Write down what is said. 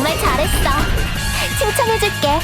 정말 잘했어. 칭찬해줄게.